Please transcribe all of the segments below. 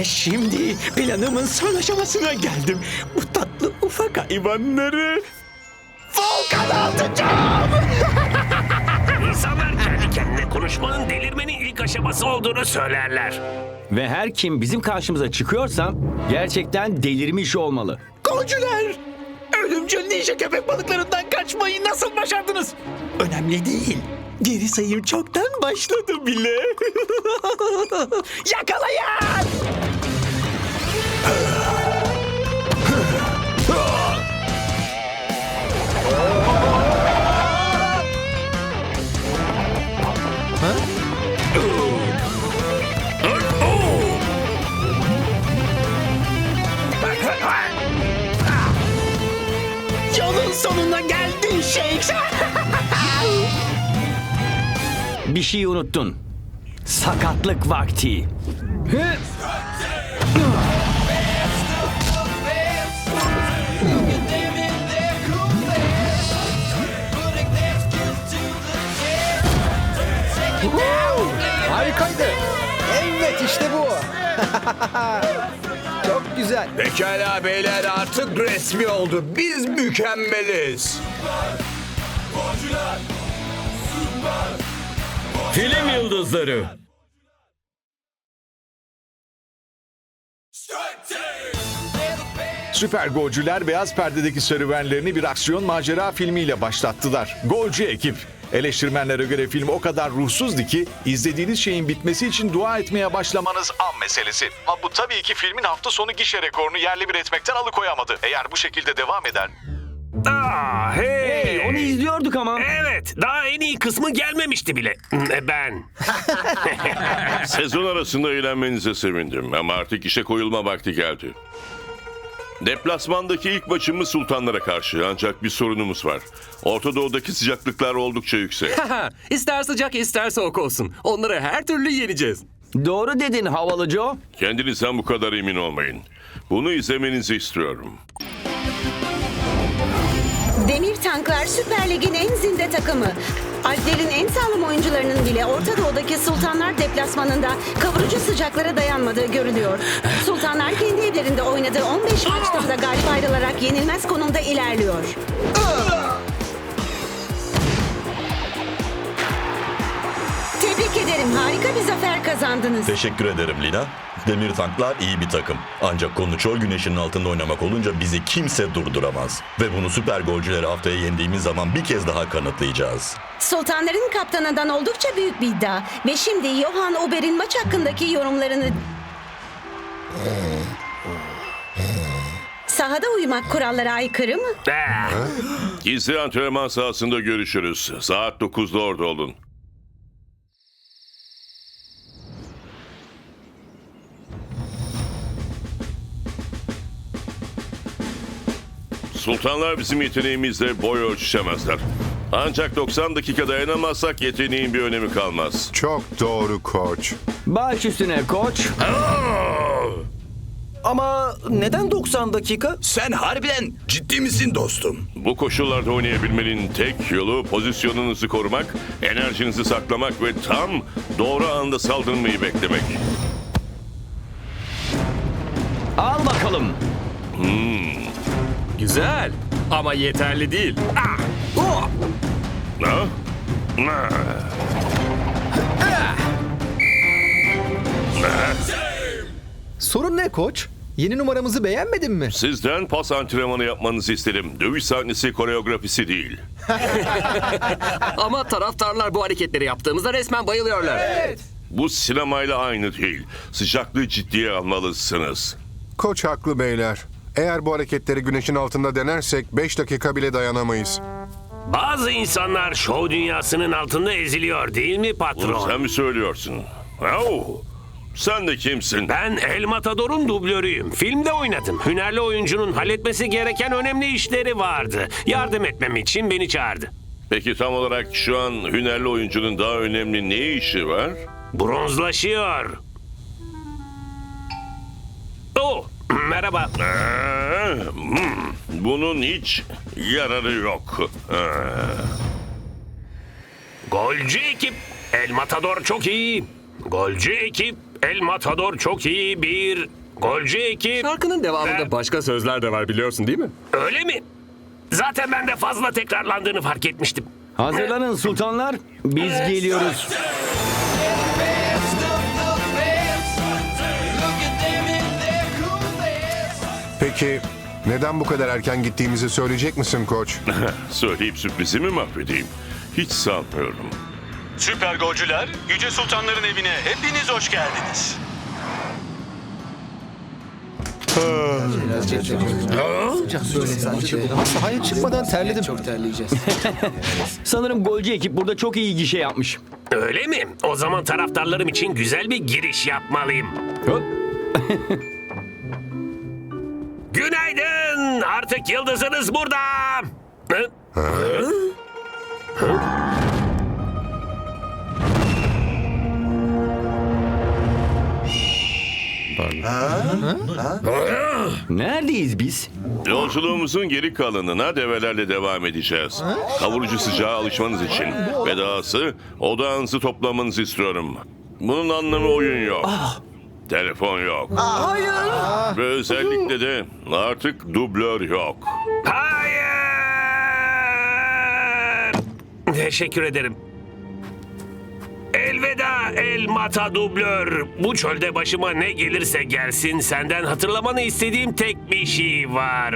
Ve şimdi planımın son aşamasına geldim. Bu tatlı ufak hayvanları Volkan'a atacağım. İnsanlar kendi kendine konuşmanın delirmenin ilk aşaması olduğunu söylerler. Ve her kim bizim karşımıza çıkıyorsa gerçekten delirmiş olmalı. Golcüler! Ölümcül ninja köpek balıklarından kaçmayı nasıl başardınız? Önemli değil. Geri sayım çoktan başladı bile. Yakalayın! Yolun sonuna geldin Shakes. Bir şey unuttun. Sakatlık vakti. Çok güzel. Pekala beyler artık resmi oldu. Biz mükemmeliz. Film yıldızları. Süper Golcüler beyaz perdedeki serüvenlerini bir aksiyon macera filmiyle başlattılar. Golcü ekip. Eleştirmenlere göre film o kadar ruhsuzdu ki izlediğiniz şeyin bitmesi için dua etmeye başlamanız an meselesi. Ama bu tabii ki filmin hafta sonu gişe rekorunu yerle bir etmekten alıkoyamadı. Eğer bu şekilde devam eder Aa, hey. Hey, onu izliyorduk ama. Evet, daha en iyi kısmı gelmemişti bile. E, Ben. Sezon arasında eğlenmenize sevindim ama artık işe koyulma vakti geldi. Deplasmandaki ilk maçımız Sultanlara karşı ancak bir sorunumuz var. Orta Doğu'daki sıcaklıklar oldukça yüksek. ister sıcak ister soğuk olsun. Onları her türlü yeneceğiz. Doğru dedin havalı Joe. Kendinizden bu kadar emin olmayın. Bunu izlemenizi istiyorum. Demir Tanklar Süper Lig'in en zinde takımı. Alplerin en sağlam oyuncularının bile Orta Doğu'daki Sultanlar deplasmanında kavurucu sıcaklara dayanmadığı görülüyor. Sultanlar kendi evlerinde oynadığı 15 maçta da galip ayrılarak yenilmez konumda ilerliyor. Tebrik ederim. Harika bir zafer kazandınız. Teşekkür ederim Lina. Demir Tanklar iyi bir takım. Ancak konu çöl güneşinin altında oynamak olunca bizi kimse durduramaz. Ve bunu süper golcüleri haftaya yendiğimiz zaman bir kez daha kanıtlayacağız. Sultanların kaptanından oldukça büyük bir iddia. Ve şimdi Johan Ober'in maç hakkındaki yorumlarını... Sahada uyumak kurallara aykırı mı? Gizli antrenman sahasında görüşürüz. Saat 9'da orada olun. Sultanlar bizim yeteneğimizle boy ölçüşemezler. Ancak 90 dakika dayanamazsak yeteneğin bir önemi kalmaz. Çok doğru koç. Baş üstüne koç. Ama neden 90 dakika? Sen harbiden ciddi misin dostum? Bu koşullarda oynayabilmenin tek yolu pozisyonunuzu korumak, enerjinizi saklamak ve tam doğru anda saldırmayı beklemek. Al bakalım. Güzel ama yeterli değil. Ha? Ha. Sorun ne koç? Yeni numaramızı beğenmedin mi? Sizden pas antrenmanı yapmanızı isterim. Dövüş sahnesi koreografisi değil. Ama taraftarlar bu hareketleri yaptığımızda resmen bayılıyorlar. Bu sinemayla aynı değil. Sıcaklığı ciddiye almalısınız. Koç haklı beyler. Eğer bu hareketleri güneşin altında denersek 5 dakika bile dayanamayız. Bazı insanlar şov dünyasının altında eziliyor değil mi Bunu patron? sen mi söylüyorsun? Oh, sen de kimsin? Ben El Matador'un dublörüyüm. Filmde oynadım. Hünerli oyuncunun halletmesi gereken önemli işleri vardı. Yardım etmem için beni çağırdı. Peki tam olarak şu an hünerli oyuncunun daha önemli ne işi var? Bronzlaşıyor. Oh, merhaba. Ee, hmm, bunun hiç yararı yok. Ee, Golcü ekip. El Matador çok iyi. Golcü ekip. El Matador çok iyi bir golcü ekip. Şarkının devamında Ve- başka sözler de var biliyorsun değil mi? Öyle mi? Zaten ben de fazla tekrarlandığını fark etmiştim. Hazırlanın sultanlar. Biz geliyoruz. Peki neden bu kadar erken gittiğimizi söyleyecek misin koç? Söyleyip sürprizimi mahvedeyim. Hiç sanmıyorum. Süper golcüler, Yüce Sultanların evine hepiniz hoş geldiniz. Sahaya çıkmadan terledim. Sanırım golcü ekip burada çok iyi gişe yapmış. Öyle mi? O zaman taraftarlarım için güzel bir giriş yapmalıyım. Hop. Artık yıldızınız burada! Neredeyiz biz? Yolculuğumuzun geri kalanına develerle devam edeceğiz. Kavurucu sıcağa alışmanız için ve dahası odağınızı toplamanızı istiyorum. Bunun anlamı oyun yok. Telefon yok. Ve özellikle de artık dublör yok. Hayır! Teşekkür ederim. Elveda El Mata Dublör. Bu çölde başıma ne gelirse gelsin senden hatırlamanı istediğim tek bir şey var.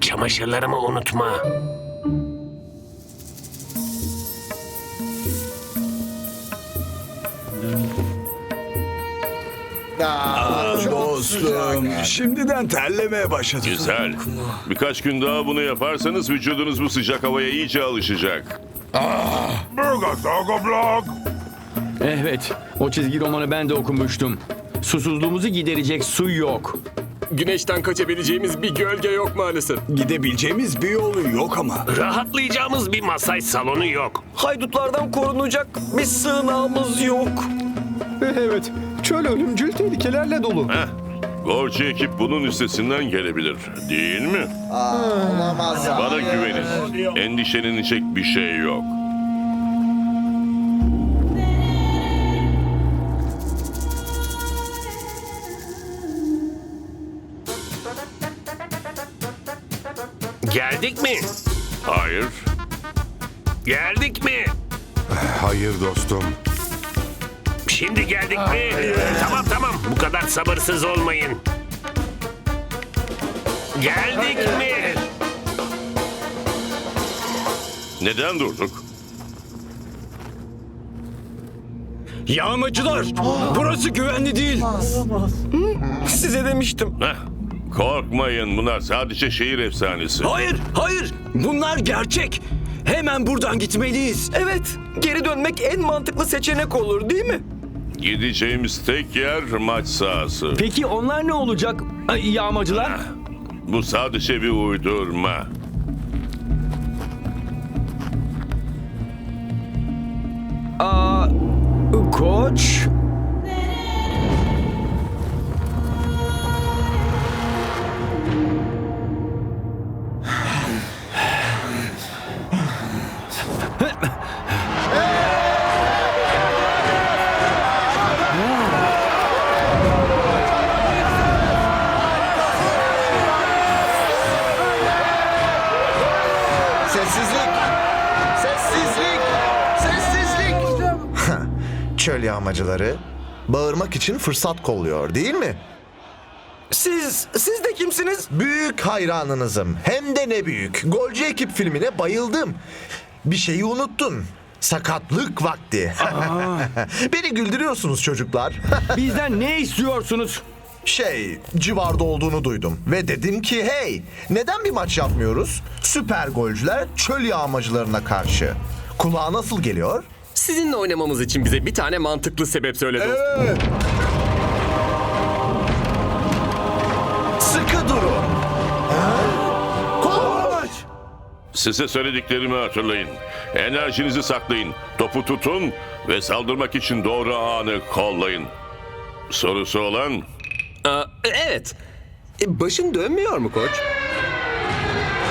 Çamaşırlarımı unutma. Dostum, şimdiden terlemeye başladım. Güzel. Birkaç gün daha bunu yaparsanız vücudunuz bu sıcak havaya iyice alışacak. Evet. O çizgi romanı ben de okumuştum. Susuzluğumuzu giderecek su yok. Güneşten kaçabileceğimiz bir gölge yok maalesef. Gidebileceğimiz bir yolu yok ama. Rahatlayacağımız bir masaj salonu yok. Haydutlardan korunacak bir sığınağımız yok. Evet, çöl ölümcül tehlikelerle dolu. Heh. Gorcu ekip bunun üstesinden gelebilir. Değil mi? Bana güvenin. Endişelenecek bir şey yok. Geldik mi? Hayır. Geldik mi? Hayır dostum. Şimdi geldik mi? Tamam tamam bu kadar sabırsız olmayın. Geldik mi? Neden durduk? Yağmacılar, burası güvenli değil. Size demiştim. Heh. Korkmayın bunlar sadece şehir efsanesi. Hayır, hayır. Bunlar gerçek. Hemen buradan gitmeliyiz. Evet, geri dönmek en mantıklı seçenek olur değil mi? Gideceğimiz tek yer maç sahası. Peki onlar ne olacak? Ay, yağmacılar? Bu sadece bir uydurma. Aa, koç. Çöl yağmacıları bağırmak için fırsat kolluyor değil mi? Siz, siz de kimsiniz? Büyük hayranınızım. Hem de ne büyük. Golcü ekip filmine bayıldım. Bir şeyi unuttun. Sakatlık vakti. Beni güldürüyorsunuz çocuklar. Bizden ne istiyorsunuz? şey, civarda olduğunu duydum. Ve dedim ki hey, neden bir maç yapmıyoruz? Süper golcüler çöl yağmacılarına karşı. Kulağa nasıl geliyor? Sizinle oynamamız için bize bir tane mantıklı sebep söyle dostum. Evet. Sıkı durun. Koç! Size söylediklerimi hatırlayın. Enerjinizi saklayın. Topu tutun ve saldırmak için doğru anı kollayın. Sorusu olan Aa, evet. E, başın dönmüyor mu koç?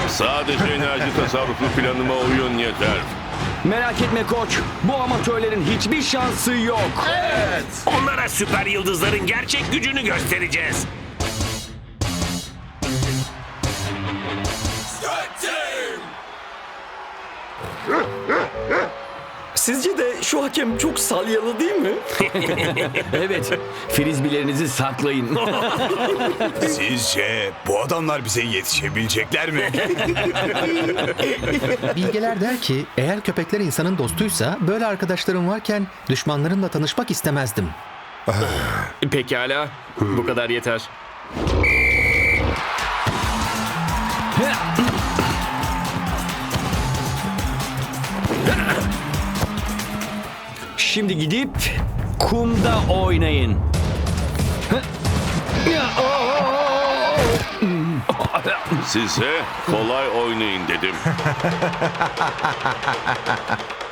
sadece enerji tasarruflu planıma uyun yeter. Merak etme koç. Bu amatörlerin hiçbir şansı yok. Onlara süper yıldızların gerçek gücünü göstereceğiz. Sizce de şu hakem çok salyalı değil mi? Evet. Frizbilerinizi saklayın. Sizce bu adamlar bize yetişebilecekler mi? Bilgeler der ki eğer köpekler insanın dostuysa böyle arkadaşlarım varken düşmanlarımla tanışmak istemezdim. Pekala. Bu kadar yeter. Şimdi gidip kumda oynayın. Size kolay oynayın dedim.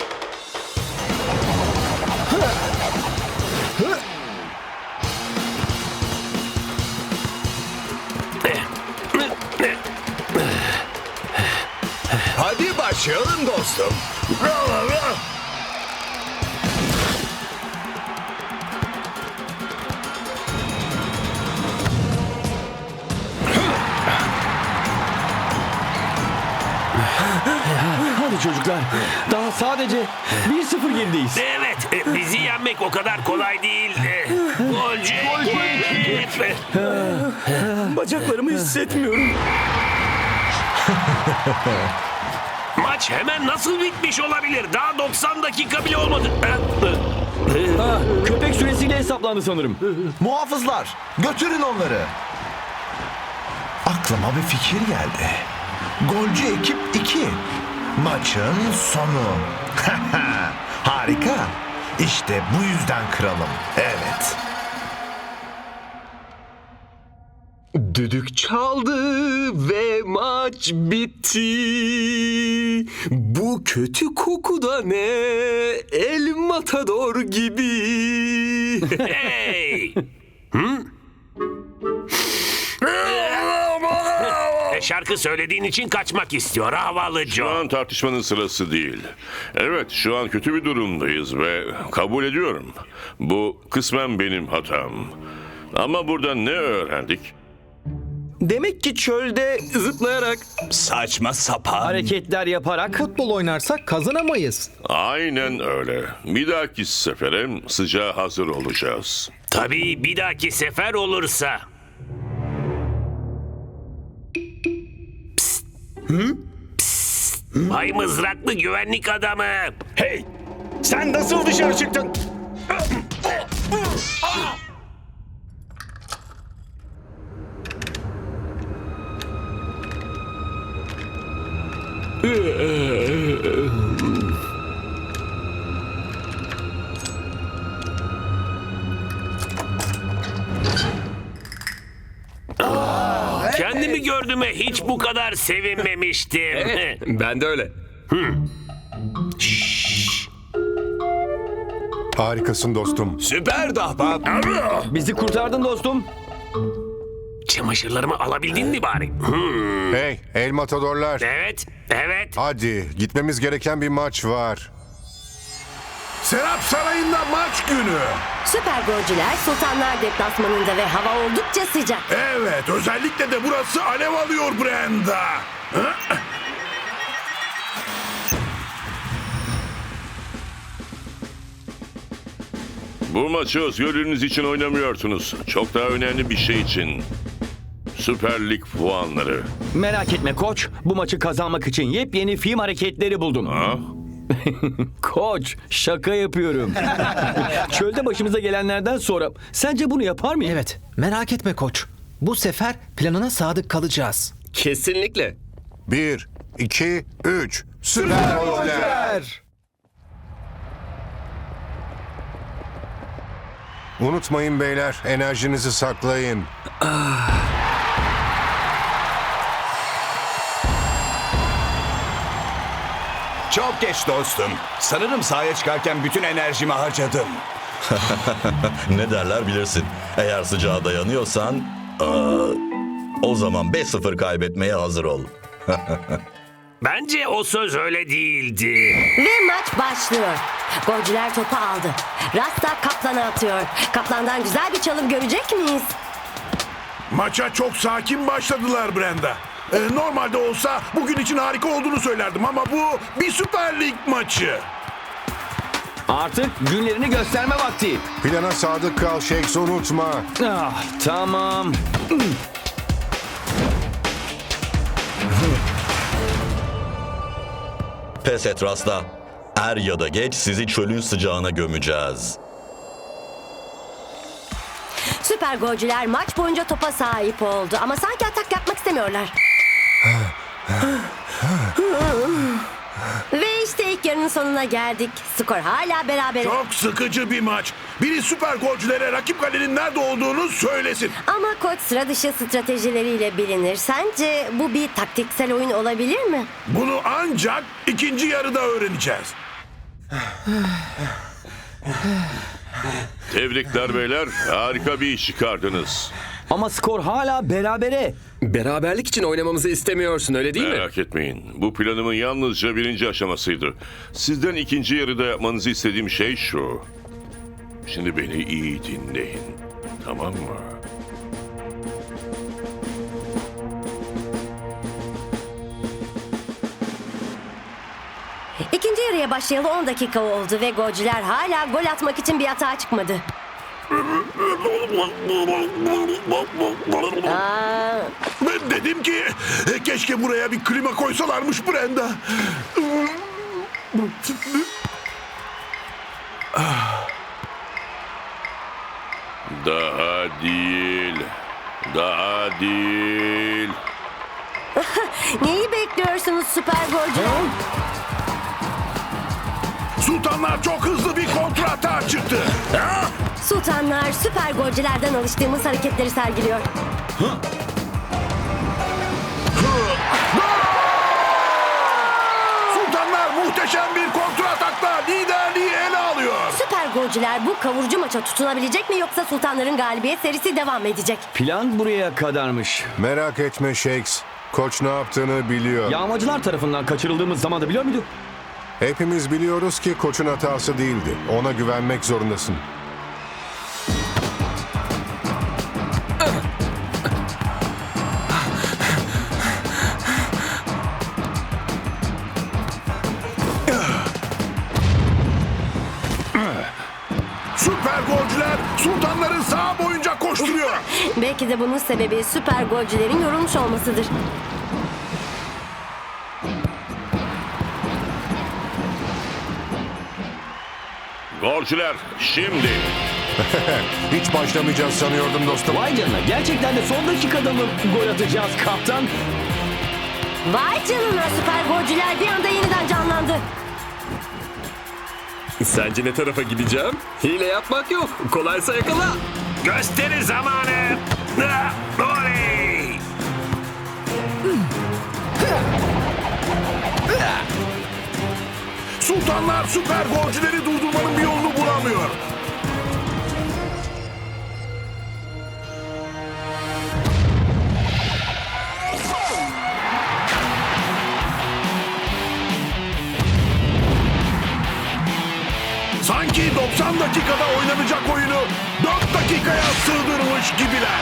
Hadi çocuklar. Daha sadece 1-0 gerideyiz. Evet, e, bizi yenmek o kadar kolay değil. E, Golcü ekip. Bacaklarımı hissetmiyorum. Maç hemen nasıl bitmiş olabilir? Daha 90 dakika bile olmadı. E, Ha, köpek süresiyle hesaplandı sanırım. Muhafızlar, götürün onları. Aklıma bir fikir geldi. Golcü ekip 2. Maçın sonu. Harika. İşte bu yüzden kralım. Evet. Düdük çaldı ve maç bitti. Bu kötü koku da ne? El Matador gibi. Hey! E, şarkı söylediğin için kaçmak istiyor havalı Şu Joe. an tartışmanın sırası değil. Evet, şu an kötü bir durumdayız ve kabul ediyorum. Bu kısmen benim hatam. Ama burada ne öğrendik? Demek ki çölde zıplayarak Saçma sapan. Hareketler yaparak Futbol oynarsak kazanamayız. Aynen öyle. Bir dahaki sefere sıcağa hazır olacağız. Tabii bir dahaki sefer olursa. Bay mızraklı güvenlik adamı. Hey! Sen nasıl dışarı çıktın? Kendimi gördüğüme hiç bu kadar sevinmemiştim. ben de öyle. Harikasın dostum. Süper dahbap. bizi kurtardın dostum. Çamaşırlarımı alabildin mi bari? Hmm. Hey, el matadorlar. Evet, evet. Hadi, gitmemiz gereken bir maç var. Serap Sarayı'nda maç günü. Süper golcüler Sultanlar Deplasmanı'nda ve hava oldukça sıcak. Evet, özellikle de burası alev alıyor Brenda. Bu maçı özgürlüğünüz için oynamıyorsunuz. Çok daha önemli bir şey için. Süper Lig puanları. Merak etme koç. Bu maçı kazanmak için yepyeni film hareketleri buldum. Ha? Koç şaka yapıyorum. Çölde başımıza gelenlerden sonra sence bunu yapar mıyım? Evet, merak etme koç. Bu sefer planına sadık kalacağız. Kesinlikle. Bir, iki, üç. Süper Golcüler. Unutmayın beyler, enerjinizi saklayın. Çok geç dostum. Sanırım sahaya çıkarken bütün enerjimi harcadım. Ne derler bilirsin. Eğer sıcağa dayanıyorsan... aa, o zaman 5-0 kaybetmeye hazır ol. Bence o söz öyle değildi. Ve maç başlıyor. Golcüler topu aldı. Rasta Kaplan'a atıyor. Kaplan'dan güzel bir çalım görecek miyiz? Maça çok sakin başladılar Brenda. Ee, normalde olsa bugün için harika olduğunu söylerdim ama bu bir Süper Lig maçı. Artık günlerini gösterme vakti. Plana sadık kal Shakes unutma. Ah, tamam. Pes et Rasta. Er ya da geç sizi çölün sıcağına gömeceğiz. Süper golcüler maç boyunca topa sahip oldu ama sanki atak yapmak istemiyorlar. Ve işte ilk yarının sonuna geldik. Skor hala beraber. Çok sıkıcı bir maç. Biri süper golcülere rakip kalenin nerede olduğunu söylesin. Ama koç sıra dışı stratejileriyle bilinir. Sence bu bir taktiksel oyun olabilir mi? Bunu ancak ikinci yarıda öğreneceğiz. Tebrikler beyler. Harika bir iş çıkardınız. Ama skor hala berabere. Beraberlik için oynamamızı istemiyorsun öyle değil mi? Merak etmeyin. Bu planımın yalnızca birinci aşamasıydı. Sizden ikinci yarıda yapmanızı istediğim şey şu. Şimdi beni iyi dinleyin. Tamam mı? İkinci yarıya başlayalı 10 dakika oldu ve golcüler hala gol atmak için bir hata çıkmadı. Aa, Ben dedim ki e, keşke buraya bir klima koysalarmış Brenda. Daha değil. Daha değil. neyi bekliyorsunuz süper golcüler? Sultanlar çok hızlı bir kontrata çıktı. Sultanlar süper golcülerden alıştığımız hareketleri sergiliyor. Sultanlar muhteşem bir kontratakla liderliği ele alıyor. Süper golcüler bu kavurucu maça tutunabilecek mi yoksa sultanların galibiyet serisi devam edecek? Plan buraya kadarmış. Merak etme Shakes. Koç ne yaptığını biliyor. Yağmacılar tarafından kaçırıldığımız zaman da biliyor muydu? Hepimiz biliyoruz ki koçun hatası değildi. Ona güvenmek zorundasın. Sultanların sağ boyunca koşturuyor. Belki de bunun sebebi süper golcülerin yorulmuş olmasıdır. Golcüler şimdi. Hiç başlamayacağız sanıyordum dostum. Vay canına gerçekten de son dakikada mı gol atacağız kaptan? Vay canına süper golcüler bir anda yeniden canlandı. Sence ne tarafa gideceğim? Hile yapmak yok. Kolaysa yakala. Gösteri zamanı. Oley! Sultanlar süper golcüleri durdurmanın bir yolunu bulamıyor. Dakikada oynanacak oyunu 4 dakikaya sığdırmış gibiler.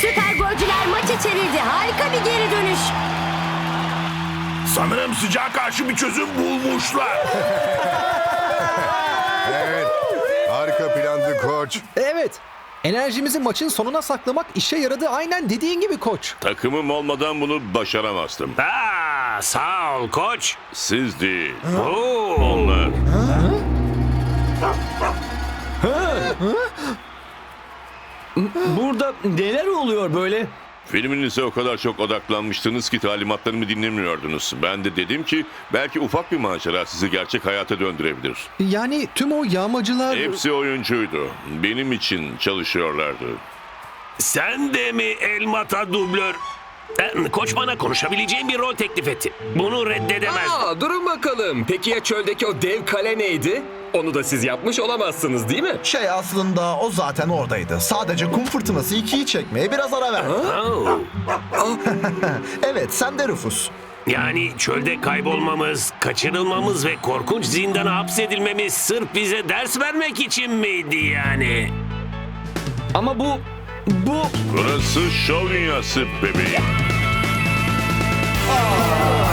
Süper golcüler maçı çevirdi. Harika bir geri dönüş. Sanırım sıcağa karşı bir çözüm bulmuşlar. Evet. Harika plandı koç. Evet. Enerjimizi maçın sonuna saklamak işe yaradı aynen dediğin gibi koç. Takımım olmadan bunu başaramazdım. Aa, sağ ol koç. Siz değil. Oo. Onlar. Burada neler oluyor böyle? Filminize o kadar çok odaklanmıştınız ki talimatlarımı dinlemiyordunuz. Ben de dedim ki belki ufak bir macera sizi gerçek hayata döndürebilir. Yani tüm o yağmacılar... Hepsi oyuncuydu. Benim için çalışıyorlardı. Sen de mi Elmata dublör? Ben, koç bana konuşabileceğim bir rol teklif etti. Bunu reddedemez. Aa, durun bakalım. Peki ya çöldeki o dev kale neydi? Onu da siz yapmış olamazsınız değil mi? Şey aslında o zaten oradaydı. Sadece kum fırtınası ikiyi çekmeye biraz ara verdi. Evet sen de Rufus. Yani çölde kaybolmamız, kaçırılmamız ve korkunç zindana hapsedilmemiz sırf bize ders vermek için miydi yani? Ama bu... Bu... Burası şov dünyası bebeğim. Aa!